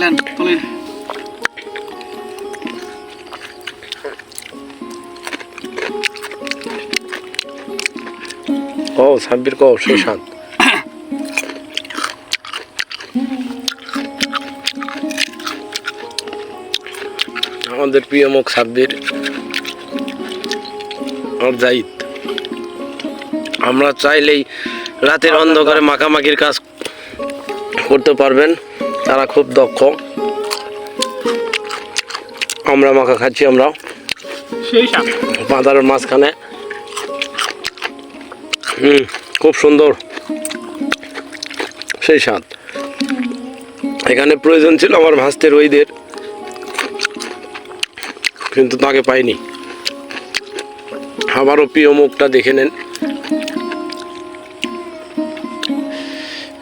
Lane তুলেন ও সাব্বির কও সেই স্বাদ আমাদের প্রিয় মুখ সাব্বির আমরা চাইলেই রাতের অন্ধকারে মাখামাখির কাজ করতে পারবেন। তারা খুব দক্ষ। আমরা মাখা খাচ্ছি আমরা। বাঁধারের মাঝখানে। হুম খুব সুন্দর। সেই স্বাদ। এখানে প্রয়োজন ছিল আমার ভাস্তের ওইদের। কিন্তু তাকে পাইনি। আবারও প্রিয় মুখটা দেখে নেন।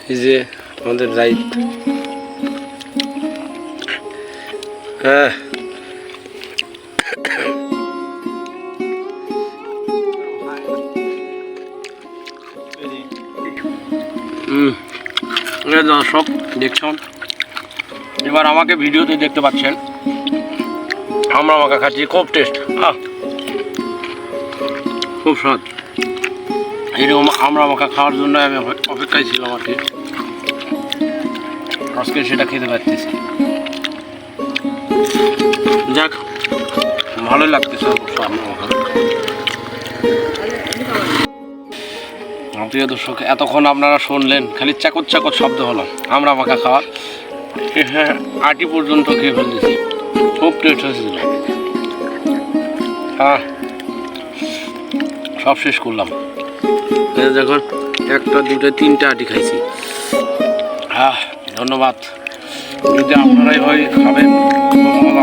এই যে আমাদের দায়িত্ব হ্যাঁ। দর্শক, দেখছেন? এবার আমাকে ভিডিওতে দেখতে পাচ্ছেন। আমরা মাখা খাচ্ছি, খুব টেস্ট খুব স্বাদ। এরকম আমরা মাখা খাওয়ার জন্য আমি অপেক্ষায় ছিলাম আর কি। আজকে সেটা খেতে পারতেছি যাক ভালোই লাগতেছে প্রিয় দর্শক, এতক্ষণ আপনারা শুনলেন, খালি চাকর চাকর শব্দ হলো, আমরা মাখা খাওয়া হ্যাঁ আটি পর্যন্ত খেয়ে ফেলতেছি। খুব টেস্ট হয়েছিল। হ্যাঁ সব শেষ করলাম। দেখুন, একটা, দুটো, তিনটা আটি খাইছি। হ্যাঁ ধন্যবাদ। যদি আপনারাই হয় খাবেন। মজা